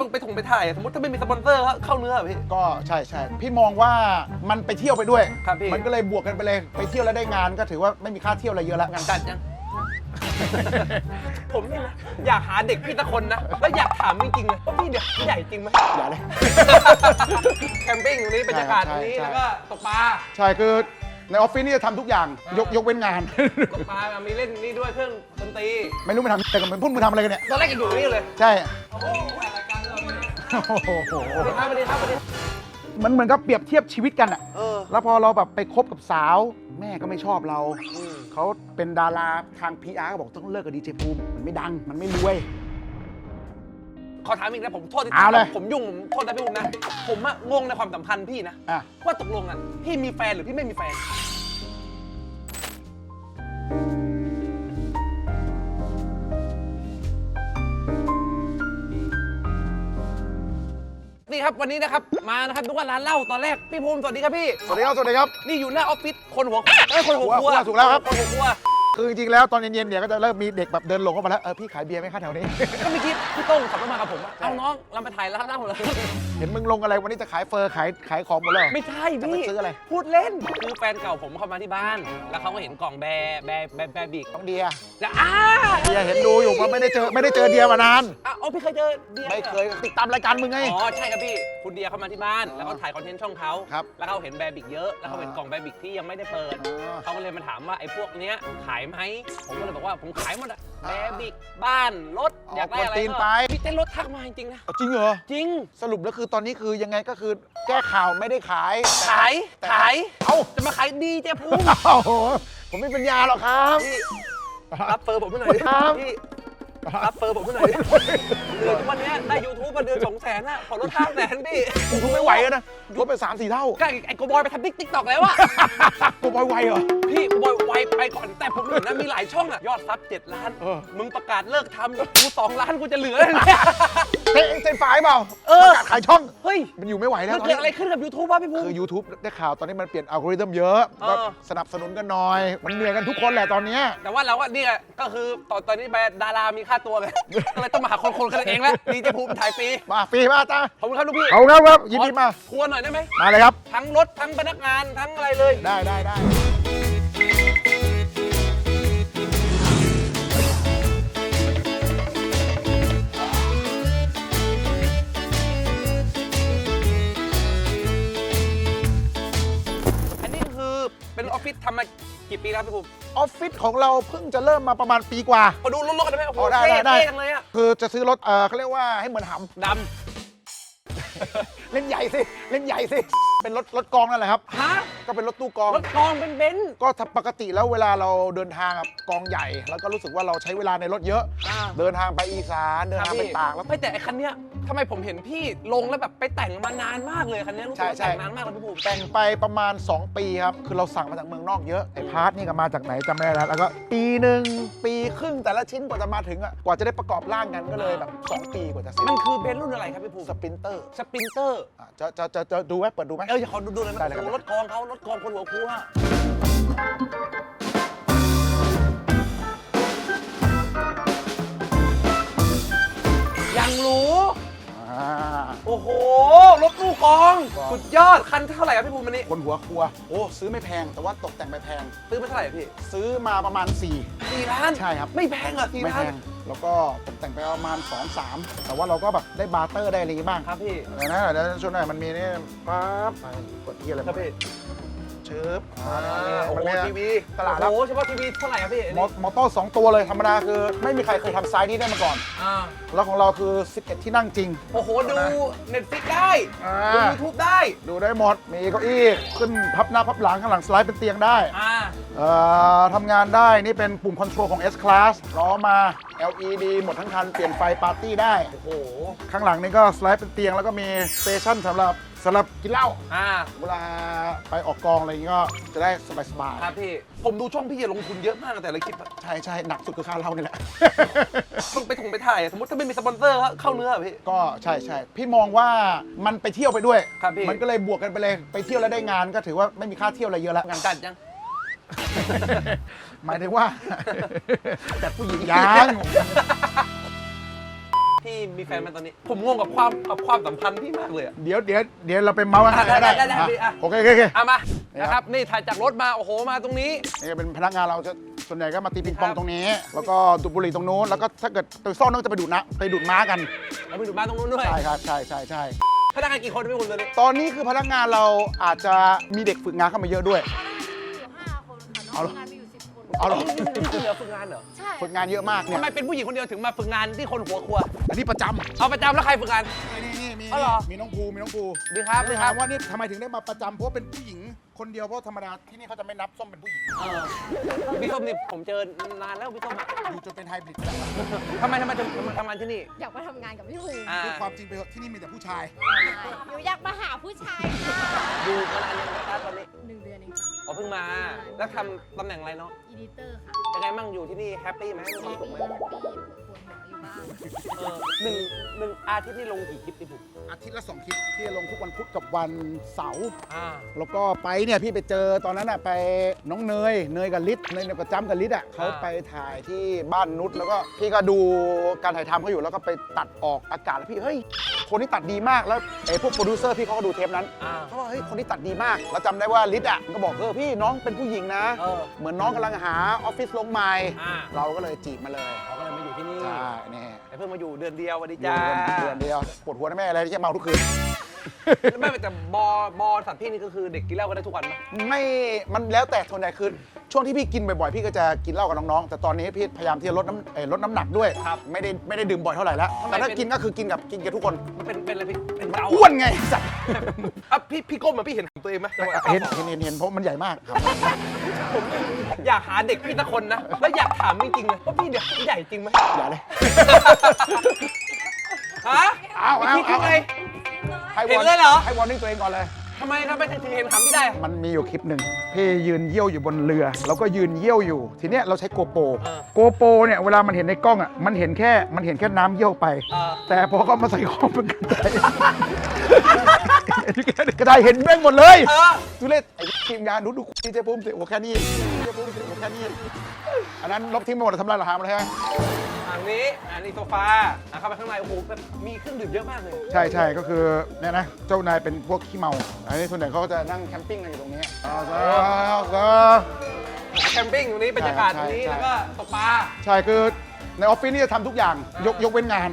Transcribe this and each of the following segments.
ต้องไปถงไปถ่ายอะสมมติถ้าไม่มีสปอนเซอร์ก็เข้าเนื้ออะพี่ ก็ใช่ใช่พี่มองว่ามันไปเที่ยวไปด้วย ครับพี่ มันก็เลยบวกกันไปเลย ไปเที่ยวแล้วได้งานก็ถือว่าไม่มีค่าเที่ยวอะไรเยอะแล้วงานจัดยัง ผมเนี่ยนะอยากหาเด็กพี่ตะคนนะ แล้วอยากถามจริงๆเลยว่าพี่เด็กพี่ใหญ่จริงไหม อย่าเลย แคมปิ้งตรงนี้บรรยากาศตรงนี้ใช่ใช่ แล้วก็ตกปลาใช่คือในออฟฟิศนี่จะทำทุกอย่าง ยกยกเว้นงาน ตกปลามีเล่นนี่ด้วยเครื่องดนตรีไม่รู้ไปทำแต่กันเป็นพุ่นมือทำอะไรกันเนี่ยตอนแรกยังอยู่นี่เลยใช่ โอ้โห โอ้โหสวัสดีครับสวัสดีครับสวัสดีมันเหมือนกับเปรียบเทียบชีวิตกันอะเออ แล้วพอเราแบบไปคบกับสาว แม่ก็ไม่ชอบเรา อืม เขาเป็นดาราทาง PR ก็บอกต้องเลิกกับดีเจภูมิ มันไม่ดัง มันไม่รวย ขอถามอีกนะผมโทษที่เอาเลย ผมยุ่งผมโทษนะพี่อุ้มนะ ผมอะงงในความสัมพันธ์พี่นะ อะ ว่าตกลงอะพี่มีแฟนหรือพี่ไม่มีแฟน นี่ครับวันนี้นะครับมานะครับทุกวันร้านเหล้าตอนแรกพี่ภูมิสวัสดีครับพี่ สวัสดีครับ สวัสดีครับ นี่อยู่หน้าออฟฟิศคนหัวเอ้ยคนหัวครัวหัวครัวถูกแล้วครับ คนหัวครัว คือจริงๆแล้วตอนเย็นๆเนี่ยก็จะเริ่มมีเด็กแบบเดินหลงเข้ามาแล้วเออพี่ขายเบียร์ไหมคะแถวนี้ ก็เมื่อกี้พี่โต้งขับรถมากับผมอะเอาน้องเราไปถ่ายร้านเหล้าเลยเห็นมึงลงอะไรวันนี้จะขายเฟอร์ขายขายของหมดแล้วเหรอไม่ใช่จะไปพี่ซื้ออะไรพูดเล่นคือแฟนเก่าผมเข้ามาที่บ้าน แล้วเขาก็เห็นกล่องแบร์แบร์แบร์แบร์บิกต้องเดียแล้วอ้าเดียเห็นดูอยู่ว่าไม่ได้เจอไม่ได้เจอเดียมานาน อะอ๋อพี่เคยเจอเดียไม่เคยติดตามรายการมึงไง อ๋อใช่ครับพี่คุณเดียเข้ามาที่บ้าน แล้วเขาถ่ายคอนเทนต์ช่องเขาครับแล้วเขาเห็นแบร์บิกเยอะแล้วเขาเห็นอ่ากล่องแบร์บิกที่ยังไม่ได้เปิดอ๋อ เขาก็เลยมาถามว่าไอ้พวกเนี้ยขายไหม ผมก็เลยบอกว่าผมขายหมดอะแบอ่าร์บิกบ้านรถอ๋ออยากได้อะไรกวนตีนก็ไป พี่เต้นรถทักมาจริงๆนะ เอาจริงเหรอ จริง สรุปแล้วคือตอนนี้คือยังไงก็คือแก้ข่าวไม่ได้ขายขาย ขาย เอ้าจะมาขายดีเจ๊ภูมิโอ้โหผมไม่เป็นยาหรอกครับ พี่รับเฟอร์ผมให้หน่อยดิครับ พี่ รับเฟอร์ผมให้หน่อยดิเดือนทุกวันเนี้ยได้ยูทูบมาเดือนสองแสนอะขอลดห้าแสนพี่กูทุบไม่ไหวแล้วนะลดไปสามสี่เท่าก็ไอ้โกบอยไปทำติ๊กติ๊กตอกแล้วอะกูบอยไวเหรอ พี่โกบอยไวไปก่อนแต่ผมเห็นนะมีหลายช่องอะยอดซับเจ็ดล้าน เออ มึงประกาศเลิกทำกูสองล้านกูจะเหลือเลยเนี่ยเต้เองเซ็นฝ่ายเปล่าเออ ประกาศขายช่อง เฮ้ยมันอยู่ไม่ไหวแล้วมันตอนเกิดนี้อะไรขึ้นกับ YouTube วะพี่ภูมิ คือ YouTube ได้ข่าวตอนนี้มันเปลี่ยนอัลกอริทึมเยอะเออ ก็สนับสนุนกันหน่อย มันเหนื่อยกันทุกคนแหละตอนเนี้ย แต่ว่าเราก็เนี่ยก็คือตอนตอนนี้ไปดารามีค่าตัวไงก็เลยต้องมาหาคนคนกันเองแล้วดีเจภูมิถ่ายฟรีมาฟรีมาจ้าขอบคุณครับลูกพี่เอาครับครับยินดีมาทัวร์หน่อยได้ไหมมาเลยครับ ทั้งรถทั้งพนักงานทั้งอะไรเลย ได้ได้ได้อันนี้คือเป็นออฟฟิศทำมา กี่ปีแล้วพี่ภูมิออฟฟิศของเราเพิ่งจะเริ่มมาประมาณปีกว่า มาดูรถๆกันได้ไหมโอ้โหอ๋อได้เท่ได้ได้ เท่จังเลยอะคือจะซื้อรถเออเขาเรียกว่าให้เหมือนหดำเล่นใหญ่สิ เล่นใหญ่สิ เป็นรถรถกองนั่นแหละครับำฮะ ก็เป็นรถตู้กอง รถกองเป็นเบนซ์ ก็ถ้าปกติแล้วเวลาเราเดินทางกับกองใหญ่ แล้วก็รู้สึกว่าเราใช้เวลาในรถเยอะ อ่า เดินทางไปอีสานเดินทางไปตากแล้ว ไม่แต่ไอ้คันเนี้ยทำไมผมเห็นพี่ลงแล้วแบบไปแต่งมานานมากเลยคันเนี้ยรู้สึกว่าใช่ใช่ แต่งนานมากเลยพี่ภูมิแต่งไปประมาณ 2 ปีครับ คือเราสั่งมาจากเมืองนอกเยอะ ไอ้พาร์ทนี่ก็มาจากไหนจำไม่ได้แล้วแล้วก็ปีหนึ่งปีครึ่งแต่ละชิ้นกว่าจะมาถึงอะ กว่าจะได้ประกอบร่างกันก็เลยแบบ 2 ปีกว่าจะเสร็จมันคือเบนซ์รุ่นอะไรครับพี่ภูมิสปรินเตอร์ สปรินเตอร์ จะจะจะจะดูไหมเปิดดูไหม เอออย่าขอดูดูเลยนะได้เลยครับ โอ้โหรถกองเขารถกองคนหัวคูฮะยังรู้อ่าโอ้โห รถตู้กองกอง สุดยอด คันเท่าไหร่ครับพี่ภูมิอันนี้คนหัวครัว โอ้ซื้อไม่แพง แต่ว่าตกแต่งไปแพง ซื้อมาเท่าไหร่อะพี่ซื้อมาประมาณ4สี่ล้านใช่ครับ ไม่แพงเหรอสี่ไม่ล้าแพน ง แล้วก็ตกแต่งไปประมาณ 2 3 แต่ว่าเราก็แบบได้บาร์เตอร์ได้อะไรบ้างครับพี่ เดี๋ยวนะเดี๋ยวช่วงหน่อยมันมีนี่ปั๊บไปกดที่อะไรครับพี่ เชิบอ่าโอ้โหมันมีทีวีตลาดรับโอ้โหเฉพาะทีวีเท่าไหร่ครับพี่อันมอนี้มอเตอร์สองตัวเลยธรรมดาคือ ไม่มีใครเคยทำไซส์นี้ได้มาก่อนอ่าแล้วของเราคือ 11 ที่นั่งจริง โอ้โห ดูเน็ตฟิกได้อ่าดูยูทูบได้ ดูได้หมด มีเก้าอี้ ขึ้นพับหน้าพับหลังข้างหลังสไลด์เป็นเตียงได้อ่าเอ่อทำงานได้นี่เป็นปุ่มคอนโทรลของ S Class ล้อมา LED หมดทั้งคัน เปลี่ยนไฟปาร์ตี้ได้ โอ้โห ข้างหลังนี่ก็สไลด์เป็นเตียงแล้วก็มีสเตชันสำหรับ สำหรับกินเหล้าอ่าเวลาไปออกกองอะไรอย่างงี้ก็จะได้สบายครับพี่ ผมดูช่องพี่อะลงทุนเยอะมากแต่ละคลิปอะๆใช่ใช่หนักสุดคือค่าเหล้านี่แหละ ต้องไปถงไปถ่ายอะสมมติถ้าไม่มีสปอนเซอร์ก็เข้าเนื้ออะพี่ ก็ใช่ใช่พี่มองว่ามันไปเที่ยวไปด้วย ครับพี่ มันก็เลยบวกกันไปเลยไปเที่ยวแล้วได้งานก็ถือว่าไม่มีค่าเที่ยวอะไรเยอะแล้ว งานจัดยัง หมายถึงว่า แต่ผู้หญิง ยัง พี่มีแฟนไหมาตอนนี้ ผมงงกับความกับความสัมพันธ์พี่มากเลยอะ เดี๋ยวเดี๋ยวเดี๋ยวเราไปเมาส์กันอะได้ก็ได้ได้ได้อะได้อะ โอเคโอเคโอเค เอามานี่นะคครัรับบนี่ถ่ายจากรถมาโอ้โหมาตรงนี้ นี่ก็เป็นพนักงานเราจะส่วนใหญ่ก็มาตีปิงปองครับตรงนี้ แล้วก็ดูดบุหรี่ตรงนู้น แล้วก็ถ้าเกิดไปซ่อนนึกจะไปดูดนะไปดูดม้ากันแล้วไปดูบ้านตรงนู้นด้วยใช่ครับ ใช่ใช่ใช่ พนักงานกี่คนพี่คุณตอนนี้ตอนนี้คือพนักงานเราอาจจะมีเด็กฝึกงานเข้ามาเยอะด้วย อยู่ห้าคนค่ะน้เอาองเหรอทำงานมีอยู่สิบคน เอาเหรอนี่คือเหลือฝึกงานเหรอ ใช่ฝึกงานเยอะมากเนี่ยทำไมเป็นผู้หญิงคนเดียวถึงมาฝึกงานที่คนหัวครัว อันนี้ประจำเอาประจำแล้วใครฝึกงาน นี่นี่มีเอาเหรอ มีน้องภูมีน้องภูดีครับดีคถารัมบว่านี่ทำไมถึงได้มาประจำเพราะว่าเป็นผู้หญิงคนเดียวเพราะธรรมดาที่นี่เขาจะไม่นับส้มเป็นผู้หญิงเออพี่ส้มนี่ผมเจอนานแล้วพี่ส้มอะอยู่จนเป็นไฮบริดทำไมทำไมถึงมาทำงานที่นี่อยากมาทำงานกับพี่ภูมิอ่าคือความจริงไปเถอะที่นี่มีแต่ผู้ชาย หนูอยากมาหาผู้ชายดูมานานยังนะครับตอนนี้หนึ่งเดือนเองค่ะ อ๋อเพิ่งมา แล้วทำตำแหน่งอะไรเนาะอีดิเตอร์ค่ะเป็นไงบ้างอยู่ที่นี่แฮปปี้ไหมมีความแฮปสุขปี้ไหม แฮปปี้ปวดหัวอยู่บ้าง เออหนึ่งหนึ่งอาทิตย์นี่ลงกี่คลิปพี่ผมอาทิตย์ละสองคลิปที่จะลงทุกวันพุธกับวันเสาร์อ่า แล้วก็ไปเนี่ยพี่ไปเจอตอนนั้นอะไปน้องเนยเนยกับลิศเนยเนี่ยประจำกับลิศอะเขาไปถ่ายที่บ้านนุชแล้วก็พี่ก็ดูการถ่ายทำเขาอยู่แล้วก็ไปตัดออกอากาศแล้วพี่เฮ้ยคนที่ตัดดีมากแล้วไอ้พวกโปรดิวเซอร์พี่เขาก็ดูเทปนั้นอ่า เขาบอกเฮ้ยคนที่ตัดดีมากแล้วจำได้ว่าลิศอะมันก็บอกเออพี่น้องเป็นผู้หญิงนะ เออ เหมือนน้องกำลังหาออฟฟิศลงใหม่อ่า เราก็เลยจีบมาเลยเขาก็เลยมาอยู่ที่นี่ ใช่นี่แต่เพิ่งมาอยู่เดือนเดียวสวัสดีอยู่จ้ากันเดือนเดียวปวดหัวนะแม่อะไรที่จะเมาทุกคืน ไม่แต่บอบอสัตว์พี่นี่ก็คือเด็กกินเหล้ากันได้ทุกวันไหมไม่มันแล้วแต่ส่วนใหญ่คือช่วงที่พี่กินบ่อยๆ พี่ก็จะกินเหล้ากับน้องๆ แต่ตอนนี้พี่พยายามที่จะลดน้ำเอ่อลดน้ำหนักด้วย ไม่ได้ไม่ได้ดื่มบ่อยเท่าไหร่แล้วทำไมแต่ถ้าเป็นกินก็คือกินกับกินกับทุกคนมันเป็นเป็นอะไรพี่เป็นเราอ้วนไงสัตว์อะพี่พี่ก้มมาพี่เห็นตัวเองไหมจังหวะเห็นเห็นเห็นเห็นเพราะมันใหญ่มากครับผมอยากหาเด็กพี่สักคนนะ แล้วอยากถามจริงๆเลยว่าพี่เด็กใหญ่จริงไหมอย่าเลย ฮะเอาเอาพี่คิดเอาไง ให้เห็นเลยเหรอ ให้วอร์นิ่งตัวเองก่อนเลย ทำไมทำไมถึงเห็นถามพี่ได้อะมันมีอยู่คลิปหนึ่งพี่ยืนเยี่ยวอยู่บนเรือ แล้วก็ยืนเยี่ยวอยู่ ทีเนี้ยเราใช้โกโปรเออโกโปรเนี่ยเวลามันเห็นในกล้องอะมันเห็นแค่มันเห็นแค่น้ำเยี่ยวไป เออ แต่พอเขามาใส่ข้อมันกระจายกระจายเห็นแม่งหมดเลยเออดูเล่ไอ้ทีมงานดูดูดีเจภูมิสิโอ้แค่นี้ดีเจภูมิสิโอ้แค่นี้ อันนั้นลบทิ้งไปหมดเลยทำลายหลักฐานหมดเลยใช่ไหมอันนี้อันนี้โซฟาอะเข้าไปข้างในโอ้โหแบบมีเครื่องดื่มเยอะมากเลย ใช่ใช่ก็คือเนี่ยนะเจ้านายเป็นพวกขี้เมา อันนี้ส่วนใหญ่เขาก็จะนั่งแคมปิ้งกันอยู่ตรงนี้อ่าก็ก็แคมปิ้งตรงนี้บรรยากาศตรงนี้ใช่ใช่ แล้วก็ตกปลาใช่คือในออฟฟิศนี่จะทำทุกอย่างยกยกเว้นงาน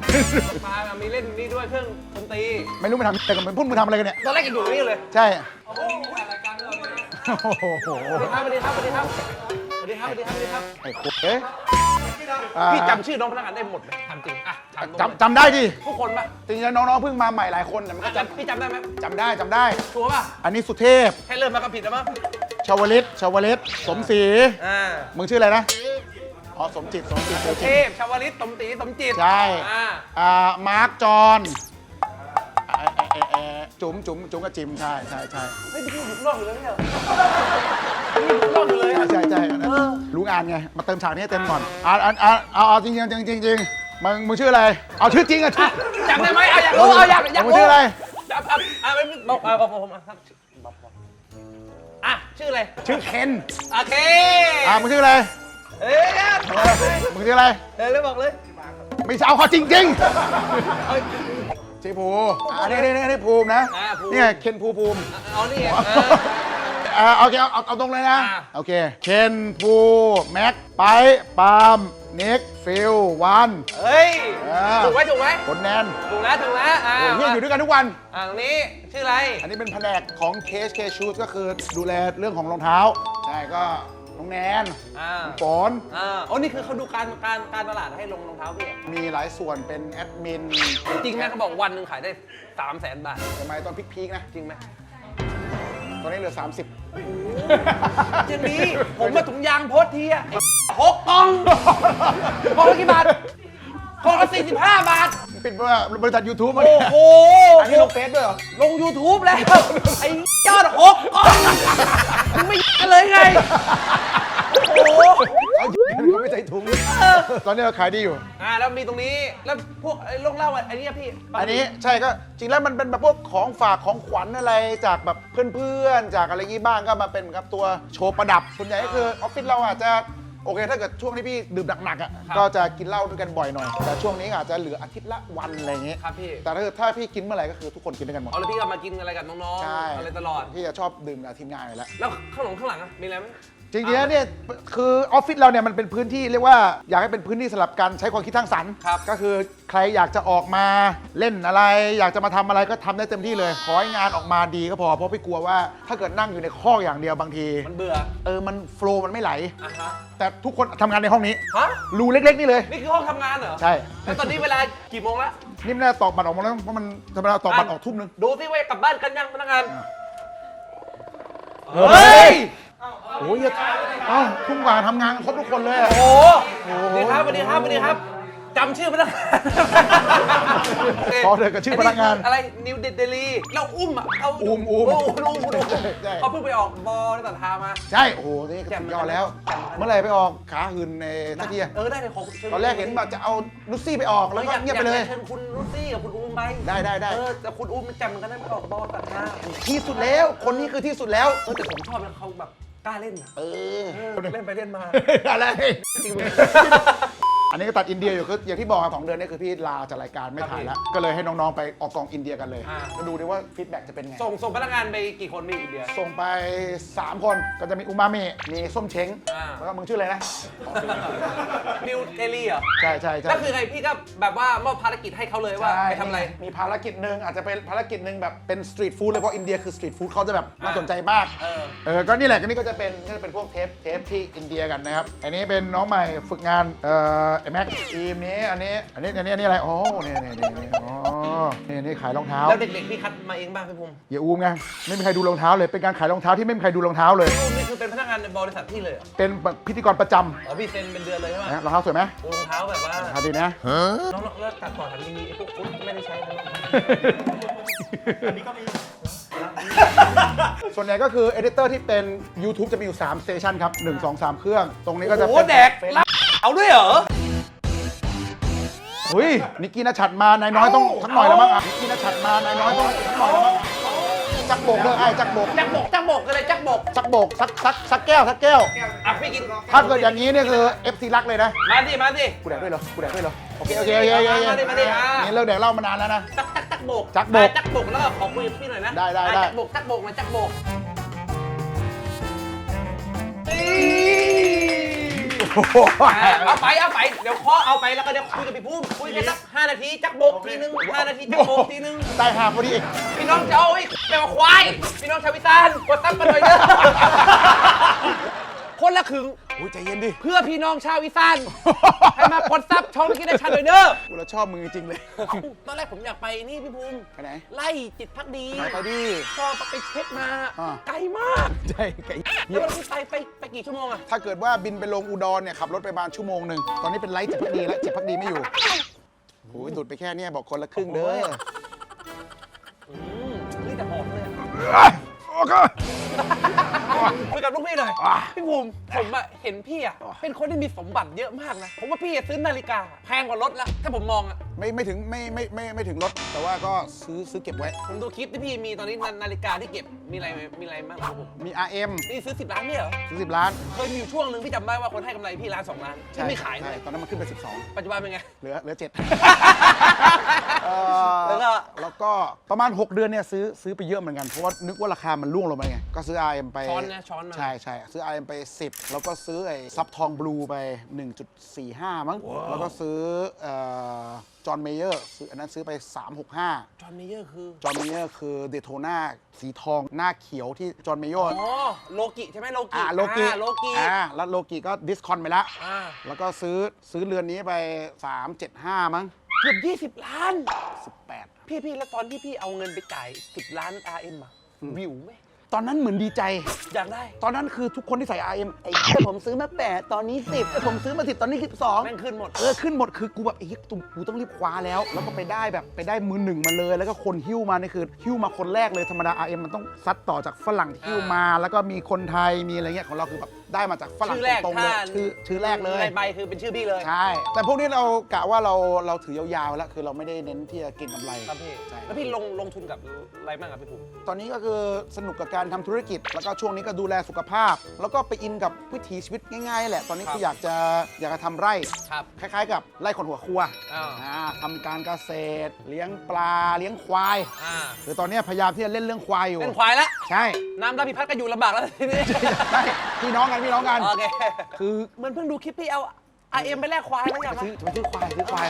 ตกปลามีเล่นนี่ด้วยเครื่องดนตรีไม่รู้มันทำอะไรกันมันพูดมึงทำอะไรกันเนี่ย ตอนแรกยังอยู่นี่เลยใช่โอ้โหถ่ายรายการด้วยเหรอโอ้โหสวัสดีครับสวัสดีครับส วัสดีครับสวัสดีครับสวัสดีครับ ไอ้คุเอ๊ะพี่จำชื่อน้องพนักงานได้หมดไหมถามจริงอะถามตรงจำจำได้ดิทุกคนปะจริงๆแล้วน้องๆเพิ่งมาใหม่หลายคนแต่มันอะก็จจำพี่จำได้ไหมำจำได้จำได้ ชัวร์ป่ะอันนี้สุเทพ แค่เริ่มมาก็ผิดแล้วมั้งชาวลิตชาวลิตสมศรี อ่ามึงชื่ออะไรนะ อ๋อ สมจิต สมจิตเทพชาวลิตสมศรีสมจิตใช่ อ่า อ่า มาร์คจอน จุ๋มจุ๋มจุ๋มกับจิมใช่ใช่ใช่เฮ้ยพี่อยู่ข้างนอกอยู่แล้วเนี่ยพี่อยู่ข้างนอกอยู่เลยใช่อะใช่ใช่อันนั้นเออรู้งานไงมาเติมฉากนี้ให้เต็มก่อนอ่าอ่าอ่าเอาเอาจริงจริงจริงจริงมึงมึงชื่ออะไร เอาชื่อจริงอะชื่อะอจำได้ไหมเอาอยากรู้เอาอยากอยากมึงรู้ชื่ออะไรจำอะอะไม่บอกอะบอกผมอะครับบอกบอกอะชื่ออะไรชื่อเคนโอเคอ่ามึงชื่ออะไรเอ้ยเออมึงชื่ออะไรเอ้ยเลยบอกเลยไม่ใช่เอาเขาจริงจริง เอ้ยๆชื่อภูอ่านี่นี่นี่นี่ภูมินะอ่าภูมิ นี่ไงเคนภูภูมิเอานี่ไงอ่าโอเคเอาเอาเอาตรงเลยนะ อ่า โอเค เคนภูแม็กไปปาล์มนิกฟิลวันเฮ้ยอ่าถูกไหมถูกไหมผลแนนถูกแล้วถูกแล้วอ่าโอ้ยเฮียอยู่ด้วยกันทุกวัน อ่าตรงนี้ชื่ออะไร อันนี้เป็นแผนกของเคสเคชูสก็คือดูแลเรื่องของรองเท้า ใช่ก็ น้องแนนอ่าฝนอ่าอ๋อนี่คือเขาดูการการการตลาดให้ลงรองเท้าพี่อะมีหลายส่วนเป็นแอดมินจริงไหมเขาบอกวันหนึ่งขายได้3 0 0แสนบาทสมัยตอนพีคๆนะ จริงไหมตอนนี้เหลือ 30อย่างนี้ผมมาถุงยางโพสต์ทีอะหกกล่องกล่องละกี่บาทกล่องละ45บาท ปิดว่าบริษัท YouTube มาโอ้เนี่ยโหอันนี้ลงเฟซด้วยเหรอ ลง YouTube แล้ว ไอ้ยอดหกกล่องมึงไม่กันเลยไง โอ้โหเอาอยู่เขาไม่ใส่ถุงตอนนี้เราขายดีอยู่ อ่าแล้วมีตรงนี้แล้วพวกไอ้โรงเหล่าอันนี้อะพี่อันนี้ใช่ก็จริงแล้วมันเป็นแบบพวกของฝากของขวัญอะไรจากแบบเพื่อนๆ จากอะไรงี้บ้างก็มาเป็นครับตัวโชว์ประดับส่วนใหญ่ก็คือออฟฟิศเราอาจจะ โอเค ถ้าเกิดช่วงที่พี่ดื่มหนักๆอะครับ ก็จะกินเหล้าด้วยกันบ่อยหน่อย แต่ช่วงนี้อาจจะเหลืออาทิตย์ละวันอะไรอย่างเงี้ยครับพี่แต่ถ้าถ้าพี่กินเมื่อไหร่ก็คือทุกคนกินด้วยกันหมด เอาแล้วพี่ก็มากินอะไรกับน้องใช่ๆอะไรตลอด พี่จะชอบดื่มกับทีมงานอยู่แล้ว แล้วข้างหลังข้างหลังอะมีอะไรไหม จริงๆแล้วเนี่ยคือออฟฟิศเราเนี่ยมันเป็นพื้นที่เรียกว่าอยากให้เป็นพื้นที่สำหรับการใช้ความคิดสร้างสรรค์ครับ ก็คือใครอยากจะออกมาเล่นอะไร อยากจะมาทำอะไรก็ทำได้เต็มที่เลยขอให้งานออกมาดีก็พอเพราะพี่กลัวว่าถ้าเกิดนั่งอยู่ในข้อกอย่างเดียวบางทีมันเบื่อเออมันโฟล์มันไม่ไหล อะฮะแต่ทุกคนทำงานในห้องนี้ฮะรูเล็ก ๆ นี่เลย นี่คือห้องทำงานเหรอใช่ แล้วตอนนี้เวลากี่โมงละนี่ไม่น่าตอกบัตรออกมาแล้วเพราะมันธรรมดาตอกบัตรออกทุ่มนึงดูสิว่ากลับบ้านกันยังพนักงานเฮ้ย โอ้ยอย่าเอ้าทุ่มกว่าทำงานกันครบทุกคนเลยอะโอ้โหโอ้สโหวัสดีครับสวัสดีครับสวัสดีครับจำชื่อพนักงานพอเถอะกับชื่อพนักงานอะไรนิวเดดลีเราอุ้มอะเขาอุ้มอุ้มโอุ้มอุ้มใช่ เขาเพิ่งไปออกบอลในตัดทางมาใช่ โอ้โห นี่ก็สุดยอดแล้ว เมื่อไหร่ไปออกขาหืนในสักทีอะเออได้เลยของชิญตอนแรกเห็นแบบจะเอานุชซี่ไปออกแล้วก็อากเงียบไปเลย อากเชิญคุณนุชซี่กับคุณอุ้มไปได้ได้ได้ เออแต่คุณอุ้มมันจำเหมือนกันนะไปออกบอลตัดทางที่สุดแล้ว คนนี้คือที่สุดแล้ว เออแต่ผมชอบนะเขาแบบ กล้าเล่นอะเออเออเล่นไปเล่นมา อะไรจริงไหม อันนี้ก็ตัดอินเดียอยู่คืออย่างที่บอกครับสองเดือนนี้คือพี่ลาจากรายการไม่ถ่ายแล้ว ก็เลยให้น้องๆไปออกกองอินเดียกันเลยอ่ามาดูดิว่าฟีดแบ็กจะเป็นไง ส่งส่งพนักงานไปกี่คนมีอินเดีย ส่งไป 3 คนก็จะมีอุมาเมะมีส้มเช้งอ่า แล้วก็มึงชื่ออะไรนะนิวเทลี่เหรอใช่ใช่ใช่ ก็คือไงพี่ก็แบบว่ามอบภารกิจให้เขาเลยว่าใช่ไปทำอะไร มีภารกิจหนึ่งอาจจะเป็นภารกิจหนึ่งแบบเป็นสตรีทฟู้ดเลย เพราะอินเดียคือสตรีทฟู้ดเขาจะแบบน่าสนใจมาก เออ เออ ก็นี่แหละก็นี่ก็จะเป็นก็จะเป็นพวกเทปเทปที่อินเดียกันนะครับ อันนี้เป็นน้องใหม่ฝึกงานเอ่อไอแม็กทีมนี้อันนี้อันนี้อันนี้อันนี้อะไรโอ้เนี่ยเนี่ยเนี่ยเนี่ยอ๋อนี่นี่ขายรองเท้าแล้วเด็กๆพี่คัดมาเองบ้างพี่ภูมิอย่าอูมไงไม่มีใครดูรองเท้าเลยเป็นการขายรองเท้าที่ไม่มีใครดูรองเท้าเลย ภูมินี่คือเป็นพนักงานในบริษัทพี่เลยเหรอเป็นพิธีกรประจำอ๋อพี่เซ็นเป็นเดือนเลยใช่ไหมนะรองเท้าสวยไหมรองเท้าแบบว่า รองเท้าดีนะ น้องๆเลิกตัดต่อทำมีไอ้พวกฟุตไม่ได้ใช้ทั้งนั้นส่วนใหญ่ก็คือเอดิเตอร์ที่เป็น YouTube จะมีอยู่3สเตชันครับ 1 2 3 เครื่อง ตรงนี้ก็จะโอ้โหเป็น แดกเหล้าเอาด้วยเหรอ เฮ้ยนิกกี้นัชัดมานายน้อยต้องทั้งหน่อยแล้วมั้งอะนิกกี้นัชัดมานายน้อยต้องทั้งหน่อยแล้วมั้งจักโบกเลยไอ้จักโบกจักบกจักบกกันเลยจักบกจักโบกสักสักสักแก้วสักแก้ว อะพี่กินถ้าเกิดอย่างนี้เนี่ยคือ FC รักเลยนะ มาดิมาดิกูแดกด้วยเหรอกูแดกด้วยเหรอโอเคโอเคโอเคโอเคโอเคมาดิมาดิอะนี่เลิกแดกเหล้ามานานแล้วนะ จักจักจักบกจักบกอะจักบกแล้วก็ขอคุยกับพี่หน่อยนะ ได้ได้อะได้จักบกจักบกมาจักบกโอ้โหอะ เอาไปเอาไปเดี๋ยวเคาะเอาไปแล้วก็เดี๋ยวคุยกับพี่ภูมิคุยกันสักห้านาทีจักบกทีนึงห้านาทีจักบกทีนึงตายหาพอดีเองพี่น้องจะเอาไอ้แมวควายพี่น้องชาววิตานกดตั้งกันหน่อยเด้อ คนละครึ่ง โอ้ยใจเย็นดิเพื่อพี่น้องชาวอีสาน ให้มากดซับช่องกินได้ชันหน่อยเด้อกูละชอบมึงจริงๆเลยตอนแรกผมอยากไปนี่พี่ภูมิไปไหนไล่จิตพักดีไปไปดิ พอไปเช็คมา อ่า ไกลมากใช่ไก่แล้วมันไปไปไปกี่ชั่วโมงอะถ้าเกิดว่าบินไปลงอุดรเนี่ยขับรถไปประมาณชั่วโมงหนึ่งตอนนี้เป็นไลท์เจ็บพักดีแล้วเจ็บพักดีไม่อยู่โอ้ยดุดไปแค่เนี้ยบอกคนละครึ่งเด้ออืมนี่แต่หอมเลยอะโอเค คุยกับลูกพี่หน่อยพี่ภูมิผมอะเห็นพี่อะเป็นคนที่มีสมบัติเยอะมากนะผมว่าพี่อะซื้อนาฬิกา แพงกว่ารถละถ้าผมมองอะ ไม่ไม่ถึงไม่ไม่ไม่ไม่ถึงรถ แต่ว่าก็ซื้อซื้อเก็บไว้ ผมดูคลิปที่พี่มีตอนนี้นานาฬิกาที่เก็บมีอะไรมีอะไรบ้างครับผมมี RM นี่ซื้อ 10 ล้านเนี่ยเหรอซื้อ10ล้านเคยมีอยู่ช่วงหนึ่งพี่จำได้ว่าคนให้กำไรพี่ล้านสองล้านพี่ไม่ขายเลใช่ยตอนนั้นมันขึ้นไปปัจจุบันเป็นไง12เหลือเหลือ7เอ่อแล้วก็ แล้วก็ประมาณ 6 เดือนเนี่ยซื้อซื้อไปเยอะเหมือนกัน เพราะว่านึกว่าราคามันร่วงลงมาไง ก็ซื้อ RM ไปช้อนนะช้อนมา ใช่ใช่ซื้อ RM ไป 10 แล้วก็ซื้อไอ้ซับทองบลูไป 1.45 มั้งแล้วก็ซื้อ จอห์นเมเยอร์ซื้ออันนั้นซื้อไป 365 จอห์นเมเยอร์คือ จอห์นเมเยอร์คือเดโทนาสีทองหน้าเขียวที่จอห์นเมเยอร์ อ๋อ โลกิใช่ไหมโลกิอ่าโลกิอ่าโลกิอ่าแล้วโลกิก็ดิสคอนไปแล้วอ่าแล้วก็ซื้อซื้อเรือนนี้ไป 375 มั้ง เกือบ20 ล้าน 18 พี่พี่แล้วตอนที่พี่เอาเงินไปจ่าย 10 ล้าน RM อะวิวไหม ตอนนั้นเหมือนดีใจ อยากได้ตอนนั้นคือทุกคนที่ใส่ RM ไอ้เหี้ยผมซื้อมา8ตอนนี้10ไอ้ผมซื้อมา10ตอนนี้12แม่งขึ้นหมด เออขึ้นหมดคือกูแบบไอ้เหี้ยกูกูต้องรีบคว้าแล้ว แล้วก็ไปได้แบบไปได้มือหนึ่งมาเลย แล้วก็คนหิ้วมานี่คือหิ้วมาคนแรกเลยธรรมดา RM มันต้องซัดต่อจากฝรั่งที่หิ้วมา แล้วก็มีคนไทยมีอะไรเงี้ยของเราคือแบบ ได้มาจากฝรั่งชื่อแรกตรงๆเลยถ้า ชื่อชื่อแรกเลย ในใบคือเป็นชื่อพี่เลย ใช่ แต่พวกนี้เรากะว่าเราเราถือยาวๆแล้วคือเราไม่ได้เน้นที่จะเกินกำไร ครับพี่ ใช่ แล้วพี่ลงลงทุนกับอะไรบ้างครับพี่ภูมิ ตอนนี้ก็คือสนุกกับการทำธุรกิจ แล้วก็ช่วงนี้ก็ดูแลสุขภาพ แล้วก็ไปอินกับวิถีชีวิตง่ายๆแหละ ตอนนี้ครับ คืออยากจะอยากจะทำไร่ ครับ คล้ายๆ กับไร่คนหัวครัวอ่า อ่าทำการเกษตร เลี้ยงปลาเลี้ยงควายอ่าคือตอนนี้พยายามที่จะเล่นเรื่องควายอยู่เป็นควายละใช่ น้ำตาพิพัฒน์ก็อยู่ลำบากแล้วทีนี้ ใช่ พี่น้องกันพี่น้องกัน โอเคคือเหมือนเพิ่งดูคลิปพี่เอาไอเอ็มไปแลกควายแล้วยังไปครับซื้อไปซื้อควายซื้อควาย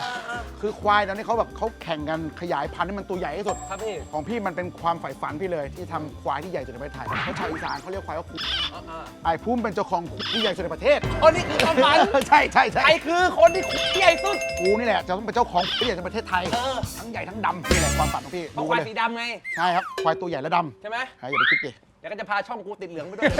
คือควายตอนนี้เขาแบบเขาแข่งกันขยายพันธุ์ให้มันตัวใหญ่ที่สุด ครับพี่ของพี่มันเป็นความใฝ่ฝันพี่เลยที่ทำควายที่ใหญ่สุดในประเทศไทยเขาชาวอีสานเขาเรียกควายว่าคุอ่าอ่าไอ้ภูมิเป็นเจ้าของคุที่ใหญ่สุดในประเทศอ๋อนี่คือความฝัน ใช่ใช่ใช่ไอคือคนที่ใหญ่สุดกูนี่แหละจะต้องเป็นเจ้าของที่ใหญ่สุดในประเทศไทย เออทั้งใหญ่ทั้งดำนี่แหละความฝันของพี่เอาดูควายเลยสีดำไง ใช่ครับควายตัวใหญ่และดใช่ไหมำใช่อย่าไปคิดดิ เดี๋ยวก็จะพาช่องกูติดเหลืองไปด้วย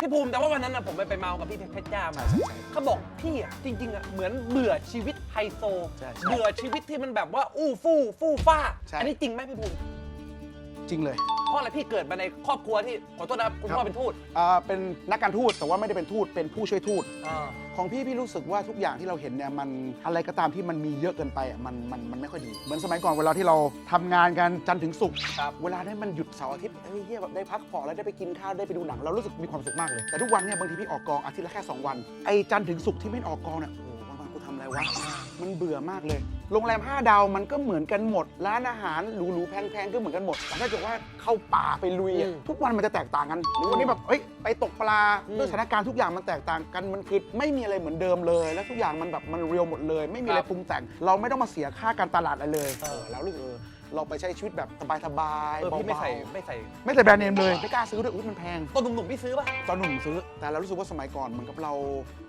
พี่ภูมิแต่ว่าวันนั้นนะผมไปไปเมากับพี่เพชรจ้ามาใช่ใช่เขาบอกพี่อะจริงๆอะเหมือนเบื่อชีวิตไฮโซ ใช่ใช่เบื่อชีวิตที่มันแบบว่าอู้ฟู่ฟู่ฟ้า ใช่ อันนี้จริงไหมพี่ภูมิ จริงเลยเพราะอะไรพี่เกิดมาในครอบครัวที่ขอโทษนะครับคุณพ่อเป็นทูตอ่าเป็นนักการทูตแต่ว่าไม่ได้เป็นทูตเป็นผู้ช่วยทูต อ่าของพี่พี่รู้สึกว่าทุกอย่างที่เราเห็นเนี่ยมันอะไรก็ตามที่มันมีเยอะเกินไปอะมันมันมันไม่ค่อยดี เหมือนสมัยก่อนเวลาที่เราทำงานกันจันทร์ถึงศุกร์ครับ เวลาได้มันหยุดเสาร์อาทิตย์เฮ้ยเฮียแบบได้พักผ่อนแล้วได้ไปกินข้าวได้ไปดูหนังเรารู้สึกมีความสุขมากเลยแต่ทุกวันเนี่ยบางทีพี่ออกกองอาทิตย์ละแค่2วันไอ้จันทร์ถึงศุกร์ที่ไม่ออกกองเนี่ยโอ้โห วันวันๆกูทำอะไรวะ มันเบื่อมากเลย โรงแรม 5 ดาวมันก็เหมือนกันหมด ร้านอาหารหรูๆแพงๆก็เหมือนกันหมดแต่ถ้าเกิดว่าเข้าป่าไปลุยอะอืมทุกวันมันจะแตกต่างกันหรือวันนี้แบบเฮ้ยไปตกปลาอืมด้วยสถานการณ์ทุกอย่างมันแตกต่างกันมันคือไม่มีอะไรเหมือนเดิมเลย และทุกอย่างมันแบบมันเรียวหมดเลย ไม่มีอะไรครับ ปรุงแต่ง เราไม่ต้องมาเสียค่าการตลาดอะไรเลยเออเรารู้สึกเออ เราไปใช้ชีวิตแบบสบายๆเออพี่ไม่เบาๆใส่ไม่ใส่ไม่ใส่แบรนด์เนมเลยไม่กล้าซื้อด้วยอุ้ยมันแพง ตอนหนุ่มๆพี่ซื้อป่ะ ตอนหนุ่มซื้อ แต่เรารู้สึกว่าสมัยก่อนเหมือนกับเรา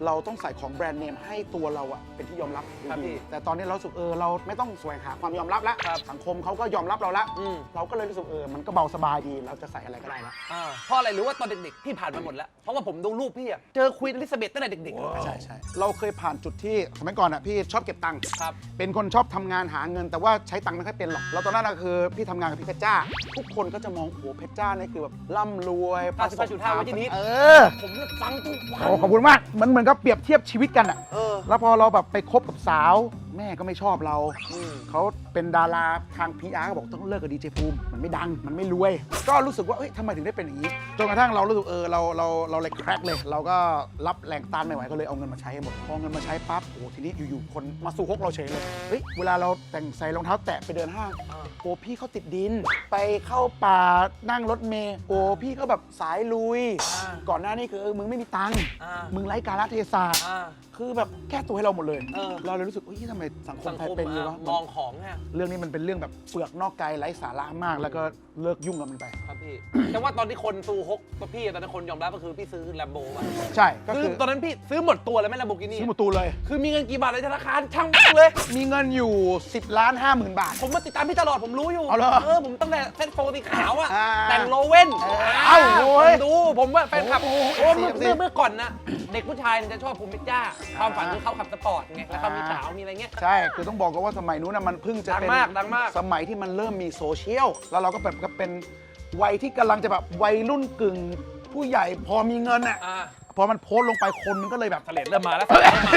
เราต้องใส่ของแบรนด์เนมให้ตัวเราอะเป็นที่ยอมรับครับพี่แต่ตอนนี้เรารู้สึกเออเราไม่ต้องแสวงหาความยอมรับแล้วครับ สังคมเขาก็ยอมรับเราละอืมเราก็เลยรู้สึกเออมันก็เบาสบายดี เราจะใส่อะไรก็ได้ละ อ่าเพราะอะไรหรือว่าตอนเด็กๆพี่ผ่านมาหมดแล้ว เพราะว่าผมดูรูปพี่อะเจอควีนอลิซาเบธตั้งแต่เด็กๆ ใช่ใช่เราเคยผ่านจุดที่สมัยก่อนอะพี่ชอบเก็บตังค์ครับเป็นคนชอบทำงานหาเงิน แต่ว่าใช้ตังค์ไม่ค่อยเป็นหรอกแล้วตอนนั้นอะคือพี่ทำงานกับพี่เพชรจ้า ทุกคนก็จะมองโอ้โหเพชรจ้านี่คือแบบร่ำรวย95.5ไว้ที่นิดเออ ผมเนี่ยฟังทุกวัน โอ้ขอบคุณมาก มันเหมือนกับเปรียบเทียบชีวิตกันอะเออ แล้วพอเราแบบไปคบกับสาว แม่ก็ไม่ชอบเราอืมเขาเป็นดาราทาง PR ก็บอกต้องเลิกกับดีเจภูมิ มันไม่ดัง มันไม่รวย ก็รู้สึกว่าเอ้ยทำไมถึงได้เป็นอย่างนี้ จนกระทั่งเรารู้สึกเออเราเราเราเลยแครกเลย เราก็รับแรงต้านไม่ไหวก็เลยเอาเงินมาใช้ให้หมด พอเงินมาใช้ปั๊บ โอ้โหทีนี้อยู่ๆคนมาสู่ฮกเราเฉยเลย เฮ้ยเวลาเราแต่งใส่รองเท้าแตะไปเดินห้างอ่าโอ้พี่เขาติดดิน ไปเข้าป่านั่งรถเมล์โอ้พี่เขาแบบสายลุยอ่าก่อนหน้านี้คือเออมึงไม่มีตังค์อ่ามึงไร้กาลเทศะอ่าคือแบบแก้ตัวให้เราหมดเลยเออเราเลยรู้สึกเฮ้ยทำไมสังคมสังไทยคมเป็นอย่างนี้อะวะมองของฮะเรื่องนี้มันเป็นเรื่องแบบเปลือกนอกกายไร้สาระมาก แล้วก็เลิกยุ่งกับมันไปครับ พี่ แต่ว่าตอนที่คนซูฮกตัวพี่ตอนนั้นคนยอมรับก็คือพี่ซื้อแลมโบมาใช่ก็คือคือตอนนั้นพี่ซื้อหมดตัวเลยไหมแลมโบกินี่ซื้อหมดตูเลย คือมีเงินกี่บาทในธนาคารช่างมากเลย มีเงินอยู่ 10 ล้าน5หมื่นบาท ผมมาติดตามพี่ตลอดผมรู้อยู่เอาเหรอเออผมตั้งแต่เส้นโฟสีขาวอะอ่าแต่งโลเว่นเออเอ้าโว้ยผมดูผมว่าแฟนคลับโอ้โอ้โหเมื่อเสีเมื่ยอบเมื่อก่อนนะเด็กผู้ชายเนี่ยจะชอบภูมิพิจ้าความฝันคือเขาขับสปอร์ตไงแล้วเขามีสาวมีอะไรเงี้ย ใช่ คือต้องบอกกันว่าสมัยนู้นนะมันเพิ่งจะดังเป็นมากดังมาก สมัยที่มันเริ่มมีโซเชียล แล้วเราก็แบบก็เป็น วัยที่กำลังจะแบบวัยรุ่นกึ่ง ผู้ใหญ่พอมีเงินอะอ่าพอมันโพสต์ลงไปคนมันก็เลยแบบทะเลเริ่มมาแล้วทะเลเริ่มมา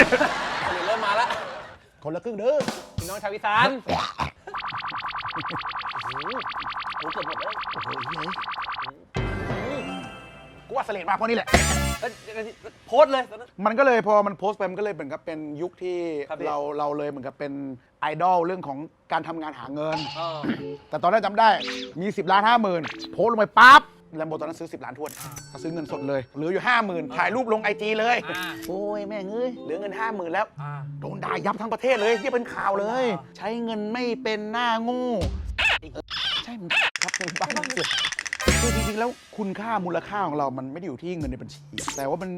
ทะเลเริ่มมาแล้วคนละครึ่งเด้อพี่น้องชาวอีสานโอ้โหโอ้โหเกือบหมดเลยโอ้โหเฮ้ย กูว่าเสลดมากกว่านี้แหละแล้วโพสต์เลยตอนนั้น มันก็เลยพอมันโพสต์ไปมันก็เลยเหมือนกับเป็นยุคที่ครับพี่ เราเราเลยเหมือนกับเป็นไอดอลเรื่องของการทำงานหาเงิน เออแต่ตอนนั้นจำได้มี 10 ล้านห้าหมื่นโพสต์ลงไปปั๊บแลมโบตอนนั้นซื้อ 10 ล้านทวนก็ซื้อเงินสดเลยเหลืออยู่ 5 0,000 ถ่ายรูปลงไอจีเลย อ่าโอ้ยแม่งเอ้ยเหลือเงิน 5 0,000 แล้ว อ่า โดนด่ายับทั้งประเทศเลยที่เป็นข่าวเลยอ่าใช้เงินไม่เป็นหน้าโงูใช่มึงครับมึงบ้าเสือก คือจริงๆแล้วคุณค่ามูลค่าของเรามันไม่ได้อยู่ที่เงินในบัญชี แต่ว่ามัน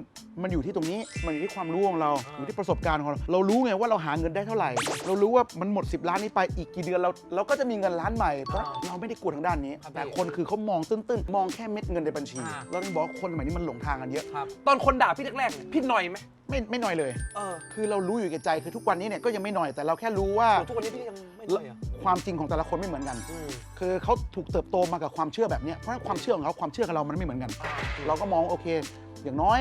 มันอยู่ที่ตรงนี้มันอยู่ที่ความรู้ของเราอยู่ที่ประสบการณ์ของเราเรารู้ไงว่าเราหาเงินได้เท่าไหร่ เรารู้ว่ามันหมด 10 ล้านนี้ไปอีกกี่เดือนเราเราก็จะมีเงินล้านใหม่เพราะเราไม่ได้กลัวทางด้านนี้ครับแต่คนคือเขามองตื้นๆมองแค่เม็ดเงินในบัญชีอ่าเราต้องบอกว่าคนสมัยนี้มันหลงทางกันเยอะครับตอนคนด่าพี่แรกๆเนี่ยพี่หน่อยไหมไม่ไม่น้อยเลย เออคือเรารู้อยู่แก่ใจคือทุกวันนี้เนี่ยก็ยังไม่น้อยแต่เราแค่รู้ว่า ทุกวันนี้พี่ยัง ไม่หน่อยเหรอ ความจริงของแต่ละคนไม่เหมือนกัน อืม คือเขาถูกเติบโตมากับความเชื่อแบบเนี้ยเพราะฉะนั้นความเชื่อของเขาความเชื่อกับเรามันไม่เหมือนกัน เราก็มองโอเค อย่างน้อย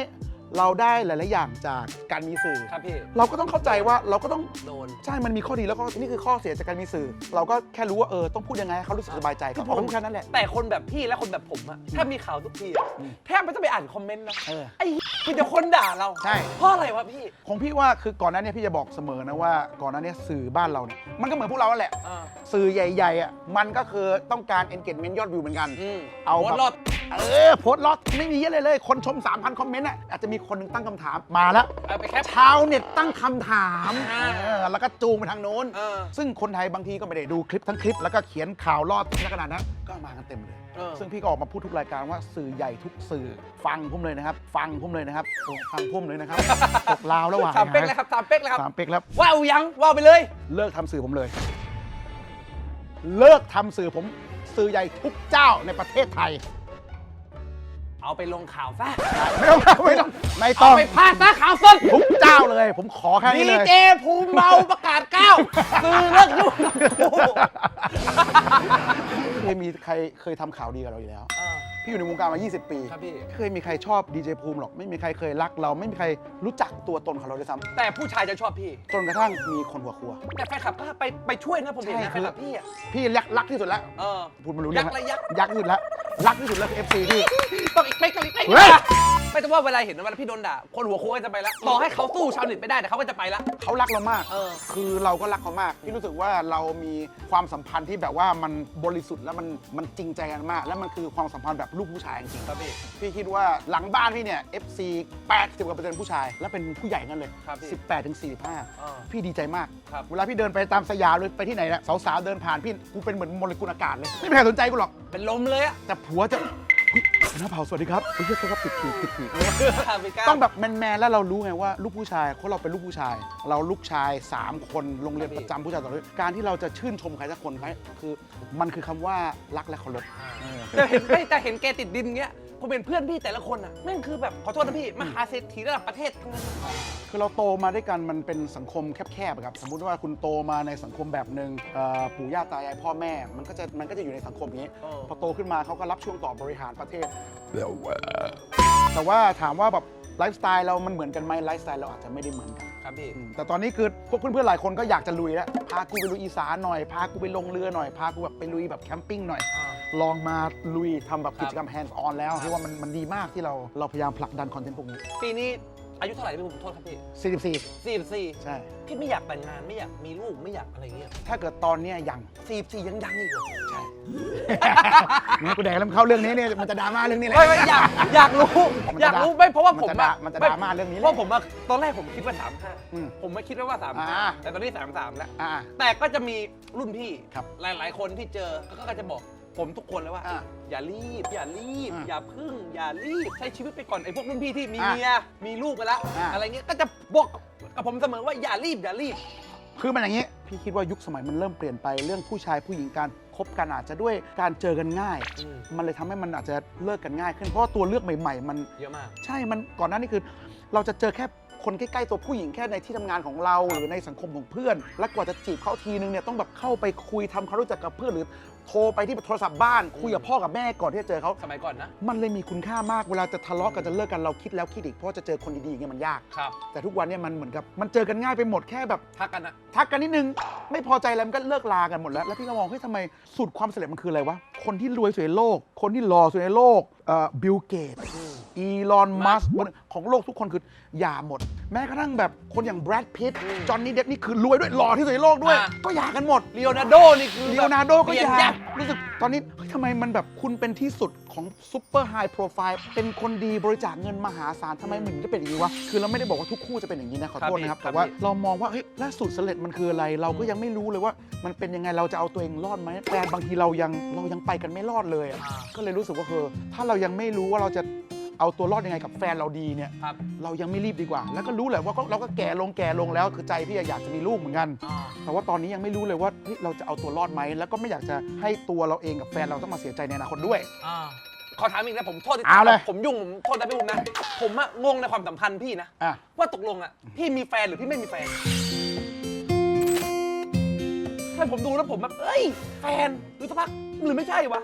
เราได้หลาย ๆ อย่างจากการมีสื่อ ครับพี่ เราก็ต้องเข้าใจว่าเราก็ต้องโดน ใช่มันมีข้อดีแล้วก็นี่คือข้อเสียจากการมีสื่อ เราก็แค่รู้ว่าเออต้องพูดยังไงให้เขารู้สึกสบายใจก็พอแค่นั้นแหละ แต่คนแบบพี่และคนแบบผมอะถ้ามีข่าวทุกทีอะแทบไม่ต้องไปอ่านคอมเมนต์นะเออไอ้มีแต่คนด่าเราใช่ เพราะอะไรวะพี่ ของพี่ว่าคือก่อนหน้านี้พี่จะบอกเสมอนะว่าก่อนหน้านี้สื่อบ้านเราเนี่ยมันก็เหมือนพวกเราแหละ อ่าสื่อใหญ่ ๆ อะ มันก็คือต้องการ engagement ยอดวิวเหมือนกัน อืมเอาโพสแบบต์รอด เออโพสต์ล็อตไม่มีเยอะเลยเลย คนชม 3,000 คอมเมนต์อะอาจจะมีคนหนึงตั้งคำถามมาแล้ว เอาไปแคป ชาวเน็ตตั้งคำถามอ่าเออแล้วก็จูงไปทางโน้น เออ ซึ่งคนไทยบางทีก็ไม่ได้ดูคลิปทั้งคลิป แล้วก็เขียนข่าวลอดในขนาดนั้นก็มากันเต็มเลย เออ ซึ่งพี่ก็ออกมาพูดทุกรายการว่าสื่อใหญ่ทุกสื่อฟังพุ่มเลยนะครับ ฟังพุ่มเลยนะครับโอ้ฟังพุ่มเลยนะครับ ตกลาวแล้วว่ะสามเป๊กเลยครับสามเป๊กเลยครับสามเป๊กแล้วว้าวยังว้าวไปเลย เลิกทำสื่อผมเลย เลิกทำสื่อผม สื่อใหญ่ทุกเจ้าในประเทศไทย เอาไปลงข่าวซะไม่ต้องไม่ต้องไม่ต้เอาองไปพาดซะข่าวสดทุกเจ้าเลย ผมขอแค่ดีนี้เลย เจภูมิเมาประกาศก้าวสื่อเลิกยุ่งกับกู เคยมีใครเคยทำข่าวดีกับเราอยู่แล้ว เออ พี่อยู่ในวงการมา 20 ปี ครับพี่ ไม่เคยมีใครชอบดีเจภูมิหรอก ไม่มีใครเคยรักเรา ไม่มีใครรู้จักตัวตนของเราด้วยซ้แต่ผู้ชายจะชอบพี่ำจนกระทั่งมีคนหัวครัว แต่แฟนคลับก็ไปไปช่วยนะผมเห็นใช่นะแฟคืนอคลับพี่อะพี่รักรักที่สุดแล้วเออ พูดไม่รู้เรื่องยักษ์อะไรยักษ์ ยักษ์ที่สุดแล้วรักที่สุดแล้วคือ FC พี่ ต้องอีกเป๊กต้องอีกเป๊กเฮ้ย ไม่ต้องว่าเวลาเห็นเวลาพี่โดนด่าคนหัวโค้งก็จะไปละต่อให้เขาสู้ชาวเน็ตไม่ได้แต่เขาก็จะไปละ เขารักเรามาก เออ คือเราก็รักเขามาก พี่รู้สึกว่าเรามีความสัมพันธ์ที่แบบว่ามันบริสุทธิ์แล้วมันมันจริงใจกันมาก แล้วมันคือความสัมพันธ์แบบลูกผู้ชายจริงๆครับพี่ พี่คิดว่าหลังบ้านพี่เนี่ย FC 80กว่าเปอร์เซ็นต์ผู้ชาย และเป็นผู้ใหญ่กันเลย ครับพี่18ถึงอ่า45 พี่ดีใจมาก ครับเวลาพี่เดินไปตามสยามหรือไปที่ไหนนะสาวๆเดินผ่านพี่กูเป็นเหมือนโมเลกุลอากาศเลยไม่มีใครสนใจกูหรอก เป็นลมเลยอะ แต่ผัวจะ เฮ้ยน้าเผาสวัสดีครับเฮ้ยเจ้าครับติดผีติดผีพี่ก้าว ต้องแบบแมนๆแล้วเรารู้ไงว่าลูกผู้ชายเพราะเราเป็นลูกผู้ชาย เราลูกชาย 3 คนโรงเรียนประจำผู้ชายต่อเลยการที่เราจะชื่นชมใครสักคนไหมคือ มันคือคำว่ารักและเคารพเออแต่เห็นไม่แต่เห็นแกติดดินเงี้ย ผมเป็นเพื่อนพี่แต่ละคนอะแม่งคือแบบขอโทษนะพี่มหาเศรษฐีระดับประเทศทั้งนั้นคือเราโตมาด้วยกันมันเป็นสังคมแคบๆอะครับสมมุติว่าคุณโตมาในสังคมแบบหนึ่งเอ่อปู่ย่าตายายพ่อแม่ มันก็จะมันก็จะอยู่ในสังคมนี้เออพอโตขึ้นมาเขาก็รับช่วงต่อบริหารประเทศ แต่ว่าถามว่าแบบไลฟ์สไตล์เรามันเหมือนกันไหมไลฟ์สไตล์เราอาจจะไม่ได้เหมือนกัน ครับพี่อืมแต่ตอนนี้คือพวกเพื่อนๆหลายคนก็อยากจะลุยแล้วพากูไปลุยอีสานหน่อยพากูไปลงเรือหน่อยพากูแบบไปลุยแบบแคมปิ้งหน่อยอ่าลองมาลุยทำแบบครับกิจกรรม hands on แล้วที่ว่ามันมันดีมากที่เราเราพยายามผลักดันคอนเทนต์พวกนี้ ปีนี้ อายุเท่าไหร่พี่ผมโทษครับพี่44 สี่สี่ใช่ พี่ไม่อยากแต่งงานไม่อยากมีลูกไม่อยากอะไรเงี้ยถ้าเกิดตอนเนี้ยยังสี่สี่ยังยังอีกเหรอใช่งั้นกูแดกแล้วมันเข้าเรื่องนี้เนี่ยมันจะดราม่าเรื่องนี้แหละ ไม่ไม่อยากอยากรู้มันจะอยากรู้ไม่เพราะว่าผมมันจะอะมันจะไดราม่าเรื่องนี้แหละเพราะผมอะตอนแรกผมคิดว่าสามห้าอืมผมไม่คิดว่าสามอ่าห้าแต่ตอนนี้สามสามแล้ว อ่า แต่ก็จะมีรุ่นพี่ ครับหลาย ๆ คนที่เจอก็ก็จะบอก ผมทุกคนเลยว่า อ่าอย่ารีบ อย่ารีบ อ่าอย่าพึ่ง อย่ารีบ ใช้ชีวิตไปก่อนไอ้พวกรุ่นพี่ที่มีอ่าเมียมีลูกไปแล้วอ่าอะไรเงี้ยก็จะบอกกับผมเสมอว่าอย่ารีบอย่ารีบ คือมันอย่างนี้ พี่คิดว่ายุคสมัยมันเริ่มเปลี่ยนไปเรื่องผู้ชายผู้หญิงการคบกันอาจจะด้วยการเจอกันง่าย อืม มันเลยทำให้มันอาจจะเลิกกันง่ายขึ้นเพราะว่าตัวเลือกใหม่ๆ มัน เยอะมาก ใช่มันก่อนหน้านี้คือ เราจะเจอแค่คนใกล้ๆตัวผู้หญิงแค่ในที่ทำงานของเรา หรือในสังคมของเพื่อน และกว่าจะจีบเขาทีนึงเนี่ยต้องแบบเข้าไปคุยทำความรู้จักกับเพื่อนหรือ โทรไปที่โทรศัพท์บ้านคุยกับพ่อกับแม่ก่อนที่จะเจอเขา สมัยก่อนนะ มันเลยมีคุณค่ามากเวลาจะทะเลาะกันจะเลิกกันเราคิดแล้วคิดอีกเพราะว่าจะเจอคนดีๆอย่างเงี้ยมันยาก ครับ แต่ทุกวันเนี่ยมันเหมือนกับมันเจอกันง่ายไปหมดแค่แบบ ทักกันอะทักกันนิดนึง ไม่พอใจแล้วมันก็เลิกลากันหมดแล้ว แล้วพี่ก็มองเฮ้ยทำไมสูตรความสำเร็จมันคืออะไรวะ คนที่รวยสุดในโลก คนที่หล่อสุดในโลกเอ่อบิลเกตอืม อีลอน มัสของโลกทุกคนคือหย่าหมด แม้กระทั่งแบบคนอย่างแบรดพิตต์อืมจอห์นนี่เด็นี่คือรวยด้วยหล่อที่สุดในโลกด้วย อะ ก็หย่ากันหมดลีโอนาร์โดนี่คือลีโอนาร์โดก็เปลี่อยนย่ายับรู้สึกตอนนี้เฮ้ยทำไมมันแบบคุณเป็นที่สุดของซูเปอร์ไฮโปรไฟล์เป็นคนดีบริจาคเงินมหาศาลทำไมมันถึงจะเป็นอย่างนี้วะ คือเราไม่ได้บอกว่าทุกคู่จะเป็นอย่างนี้นะ ขอโทษนะครับครับแต่ว่าพี่เรามองว่าเฮ้ยแล้วสูตรสำเร็จมันคืออะไร เราก็ยังไม่รู้เลยว่า มันเป็นยังไงเราจะเอาตัวเองรอดไหมแฟนบางทีเรายังเรายังไปกันไม่รอดเลยอะก็เลยรู้สึกว่าเออถ้าเรายังไม่รู้ว่าเราจะ เอาตัวรอดยังไงกับแฟนเราดีเนี่ยครับ เรายังไม่รีบดีกว่า แล้วก็รู้แหละว่าก็เราก็แก่ลงแก่ลงแล้ว คือใจพี่อยากจะมีลูกเหมือนกัน อ่าแต่ว่าตอนนี้ยังไม่รู้เลยว่าเฮ้ยเราจะเอาตัวรอดไหมแล้วก็ไม่อยากจะให้ตัวเราเองกับแฟนเราต้องมาเสียใจในอนาคตด้วย อ่าขอถามอีกนะผมโทษที่เอาเลย ผมยุ่งผมโทษนะพี่ภูมินะ ผมอะงงในความสัมพันธ์พี่นะ อะว่าตกลงอะพี่มีแฟนหรือพี่ไม่มีแฟนถทำไมผมดูแล้วผมแบบเอ้ย แฟนดูสักพัก หรือไม่ใช่วะ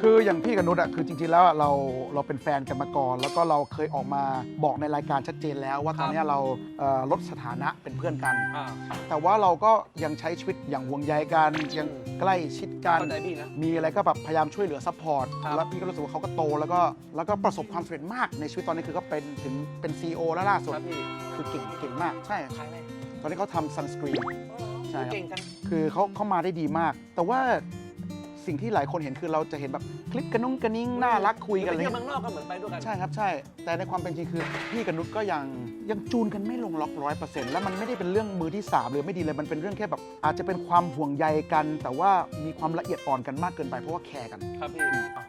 คืออย่างพี่กับนุชอะคือจริงๆแล้วอะเราเราเป็นแฟนกันมาก่อน แล้วก็เราเคยออกมาบอกในรายการชัดเจนแล้ว ว่าตอนเนี้ยเราเอ่อลดสถานะเป็นเพื่อนกัน อ่า แต่ว่าเราก็ยังใช้ชีวิตอย่างห่วงใยกันยังใกล้ชิดกัน เข้าใจพี่นะมีอะไรก็แบบพยายามช่วยเหลือซัพพอร์ตครับ แล้วพี่ก็รู้สึกว่าเขาก็โตแล้วก็แล้วก็ประสบความสำเร็จมากในชีวิตตอนนี้คือก็เป็นถึงเป็น CEO แล้วล่าสุดครับพี่คือเก่งเก่งมากใช่ใครไหมตอนนี้เขาทำซันสกรีน ใช่ครับ เก่งจัง คือเขาเขามาได้ดีมาก แต่ว่า สิ่งที่หลายคนเห็นคือเราจะเห็นแบบคลิปกระนุ้งกระนิ้งน่ารักคุยกันไปอะไรเที่ยวเงี้เมืองนอกก็เหมือนไปด้วยกันใช่ครับใช่ แต่ในความเป็นจริงคือพี่กับนุชก็ยังยังจูนกันไม่ลงล็อกร้อยเปอร์เซ็นต์แล้วมันไม่ได้เป็นเรื่องมือที่สามหรือไม่ดีเลยมันเป็นเรื่องแค่แบบ อาจจะเป็นความห่วงใยกัน แต่ว่ามีความละเอียดอ่อนกันมากเกินไปเพราะว่าแคร์กัน ครับพี่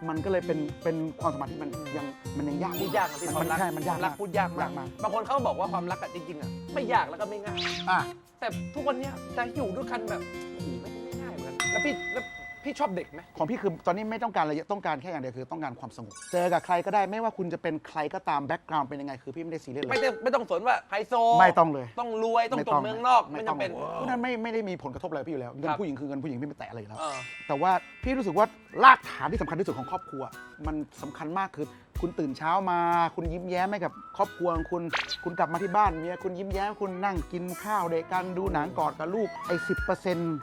มันก็เลยเป็นเป็นความสัมพันธ์ที่มันยังมันยังยากพูดยากนะพี่คมัวามนรักใช่มันยากรักมากพูดยากมากยากมากบางคนเขาบอกว่าความรักอะจริงๆอะไม่ยากแล้วก็ไม่ง่าย อะ แต่ทุกวันเนี้ยจะอยู่ด้วยกันแบบโอ้โหไม่ไม่ง่ายเหมือนกันแล้วพี่แล้ว พี่ชอบเด็กไหมของพี่คือตอนนี้ไม่ต้องการอะไรเยอะต้องการแค่อย่างเดียวคือต้องการความสงบเจอกับใครก็ได้ไม่ว่าคุณจะเป็นใครก็ตามแบ็กกราวด์เป็นยังไงคือพี่ไม่ได้ซีเรียสเลไม่ยได้ไม่ต้องสนว่าไฮโซไม่ต้องเลย ต้องรวยต้องจบเมืองนอกไม่ต้จำเป็นพราะนั้นไม่ไม่ได้มีผลกระทบอะไรกับพี่อยู่แล้วเงินครับ ผู้หญิงคือเงินผู้หญิงพี่ไม่แตะอะไรอยู่แล้ว เออ แต่ว่าพี่รู้สึกว่ารากฐานที่สำคัญที่สุดของครอบครัว มันสำคัญมากคือ คุณตื่นเช้ามา คุณยิ้มแย้มให้กับครอบครัวของคุณ คุณกลับมาที่บ้านเมียคุณยิ้มแย้มคุณนั่งกินข้าวเด็กกันดูหนังกอดกับลูกไอ้สิ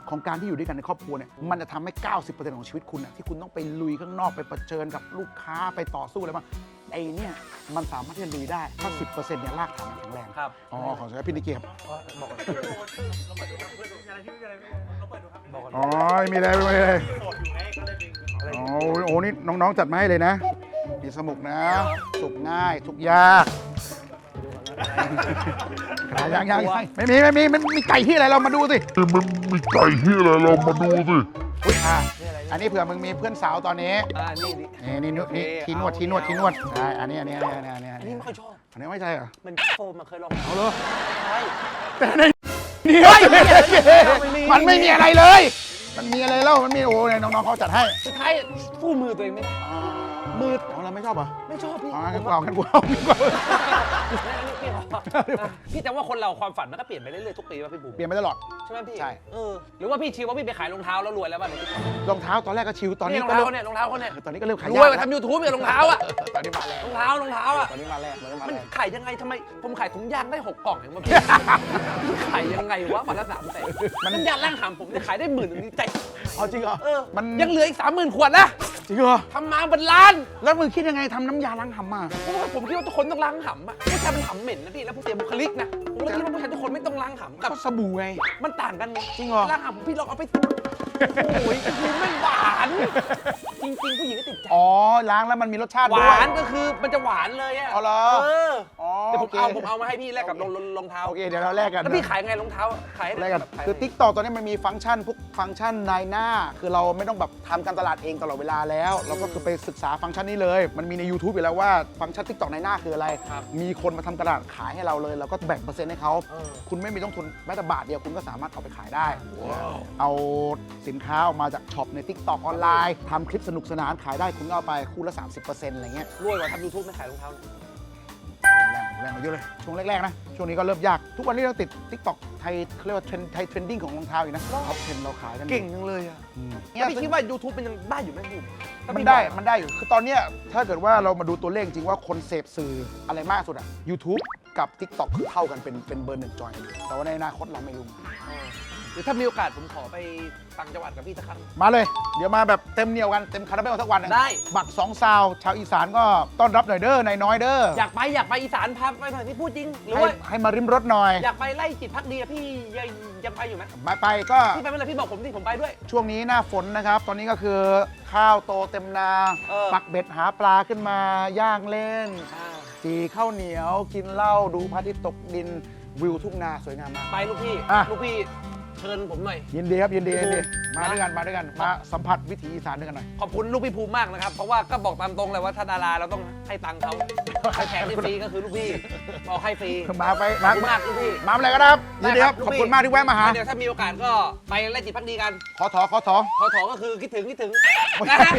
ของการที่อยู่ด้วยกันในครอบครัวเนี่ยมันจะทำให้ 90%ของชีวิตคุณน่ะที่คุณต้องไปลุยข้างนอกไปเผชิญกับลูกค้าไปต่อสู้อะไรบ้างไอ้เนี่ยมันสามารถที่จะลุยได้ถ้า 10%เนี่ยรากฐานมันแข็งแรงครับอ๋อของฉันพี่นิกเกียรติบอกก่อนบอกก่อนอ๋อมีอะไรมีอะไรอ๋อโอ้นี่น้องๆจัดมาให้เลยนะ มีสมุกนะ สุกง่ายทุกยากยังยังยังไม่มีไม่มีมันมีไก่ที่อะไรเรามาดูสิมันมีไก่ที่อะไรเรามาดูสิอุ๊ยอะอันนี้เผื่อมึงมีเพื่อนสาวตอนนี้อ่านี่ดินี่นี่นี่นี่โอเคทีนวดเอาทีนวดเอาทีนวดใช่อันนี้อันนี้อันนี้อันนี้อันอันนี้นี้ไม่ค่อยชอบ อันนี้ไม่ใช่เหรอมันโฟมมาเคยลองเอาเลยใช่แต่ในนี่ไม่มีมันไม่มีอะไรเลย มันมีอะไรแล้วมันมีโอ้ยน้องๆเขาจัดให้สุดท้ายสู้มือตัวเองไม่ได้ มืดอ๋อเราไม่ชอบเหรอไม่ชอบพี่อ๋องั้นกูเอางั้นกูเอางั้นกูเอาพี่ขอพี่แต่ว่าคนเราความฝันมันก็เปลี่ยนไปเรื่อยๆทุกปีป่ะพี่บูมเปลี่ยนไปตลอด ใช่ไหมพี่ใช่ เออหรือว่าพี่ชิวว่าพี่ไปขายรองเท้าแล้วรวยแล้วป่ะเนี่ยรองเท้าตอนแรกก็ชิวตอนนี้รองก็เท้าเริ่มเนี่ยรองเท้าเขาเนี่ยตอนนี้ก็เริ่มขายรวยกยว่าทำยูทูบเนี่ยรองเท้าอะตอนนี้มาแรงรองเท้ารองเท้าอะตอนนี้มาแรงตอนนี้มามันแรงขายยังไงทำไมผมขายถุงยางได้หกกล่องเองวะพี่ขายยังไงวะวันละสามแสนมันน้ำยาล้างหามผมเนี่ยขายได้หมื่นหนึงนี่ใจเอาจริงเหรอเออมันยังเหลืออีกสามหมื่นขวดนะจริงเหรอทำมาเป็นล้านแล้วมึงคิดยังไงทำน้ำยาล้างหำมาเพราะว่าผมคิดว่าทุกคนต้องล้างหำอะผู้ชายมันหำเหม็นนะพี่แล้วผู้เสียบุคลิกนะผมก็คิดว่าผู้ชายทุกคนไม่ต้องล้างหำกับก็สบู่ไงมันต่างกันไงจริงเหรอล้างหำพี่ลองเอาไป โอ้ยคือไม่หวาน จริงๆผู้หญิงก็ติดใจอ๋อล้างแล้วมันมีรสชาติหด้วยวานก็คือมันจะหวานเลยอะอ๋อเหรอ เอออ๋อเดี๋ยวผมโคเอาผมเอามาให้พี่แลกกับรองรองรองเท้า โอเคเดี๋ยวเราแลกกันแล้วพี่นะขายไงรองเท้าขายให้แลกกันแบบขายคือ t ิ k t o k ตอนนี้มันมีฟังก์ชันพวกฟังก์ชันนายหน้า คือเราไม่ต้องแบบทำการตลาดเองตลอดเวลาแล้ว เราก็คือไปศึกษาฟังก์ชันนี้เลย มันมีใน YouTube อยู่แล้วว่าฟังก์ชัน t ิ k t o k ในหน้าคืออะไร ครับมีคนมาทำตลาดขายให้เราเลยเราก็แบ่งเปอร์เซ็นต์ให้เขาเออ คุณไม่มีต้องทุนแม้แต่บาทเดียวคุณก็สามารถเอาไปขายได้ เอาสินค้าออกมาจากช็อปใน t ิ k t o k ออนไลน์ทำคลิปสนุกสนานขายได้คุณก็เอาไปคู่ละ 30%อะไรเงี้ยรวยกว่าทำยูทูบไม่ขายรองเท้านะแรงแรงมาเยอะเลย ช่วงแรกๆนะ ช่วงนี้ก็เริ่มยาก ทุกวันนี้เราติด t ิ k t o k ไทยเขาเรียกว่าเทรนไทยเทรนดิ้งของรองเท้าอีกนะท็อปเทรนเราขายกันเก่งจังเลยอะอืม แล้วพี่คิดว่า YouTube มันยังได้อยู่ไหมพี่ถ้ามันพี่ได้ บอกมันได้อยู่ คือตอนเนี้ยถ้าเกิดว่าเรามาดูตัวเลขจริงว่าคนเสพสื่ออะไรมากสุดอะ YouTube กับ TikTok คือเท่ากันเป็นเป็นเบอร์หนึ่งจอย แต่ว่าในอนาคตเราไม่รู้ เออ เดี๋ยวถ้ามีโอกาสผมขอไปต่างจังหวัดกับพี่สักครั้ง มาเลย เดี๋ยวมาแบบเต็มเหนียวกันเต็มคาราเบลสักวันหนึ่งได้บัตรสองซาวชาวอีสานก็ต้อนรับหน่อยเด้อนายน้อยเด้ออยากไปอยากไปอีสานพาไปหน่อยพี่พูดจริง หรือให้ว่าให้มาริมรถหน่อยอยากไปไล่จิตพักดีอะพี่ยังยังไปอยู่ไหมไปไปก็ พี่ไปเมื่อไหร่พี่บอกผมสิผมไปด้วย ช่วงนี้หน้าฝนนะครับ ตอนนี้ก็คือข้าวโตเต็มนา เออ ปักเบ็ดหาปลาขึ้นมาย่างเล่น จีข้าวเหนียวกินเหล้าดูพระอาทิตย์ตกดินวิวทุ่งนาสวยงามมาก ไปลูกพี่อะ ลูกพี่ เชิญผมหน่อย ยินดีครับยินดียินดีภูมิมาด้วยกันมาด้วยกันมาสัมผัสวิถีอีสานด้วยกันหน่อย ขอบคุณลูกพี่ภูมิมากนะครับ เพราะว่าก็บอกตามตรงเลยว่าถ้าดาราเราต้องให้ตังค์เขาใครแขกให้ฟรีก็คือลูกพี่บอกให้ฟรีมาไปขอบคุณมากลูกพี่ มาอะไรก็ได้ครับยินดีครับลูขอบพี่คุณมากที่แวะมาหาเดี๋ยวถ้ามีโอกาสก็ไปไล่จิตพักดีกัน ขอถอขอถอ ขอถอก็คือคิดถึงคิดถึงไม่นะใช่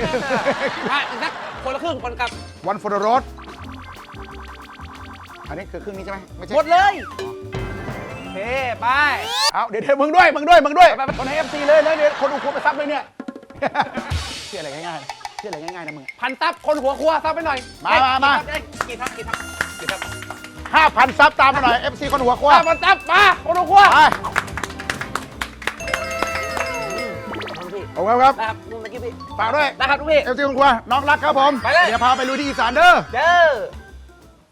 ฮะอีกสักคนละครึ่งคนกลับวันฟอร์โรดอันนี้คือครึ่งนี้ใช่ไหมไม่ใช่หมดเลย เค ไป เอาเดี๋ยวเดี๋ยวมึงด้วย มึงด้วย มึงด้วยไปไปไปคนให้เอฟซีเลยแล้วเดี๋ยวคนดูครัวไปซับเลยเนี่ยเชื่ออะไรง่ายๆนะเชื่ออะไรง่ายๆนะมึง พันซับ คนหัวครัวซับไปหน่อย มามามาได้กี่ทับกี่ทับกี่ทับห้าพันซับตามมาหน่อยเอฟซีคนหัวครัวอะพันซับ มา คนหัวครัวไปโอเคครับนะครับเมื่อกี้พี่ฝากด้วยนะครับทุกพี่เอฟซีคนหัวครัวน้องรักครับผม ไปเลย เดี๋ยวพาไปลุยที่อีสานเด้อ เด้อ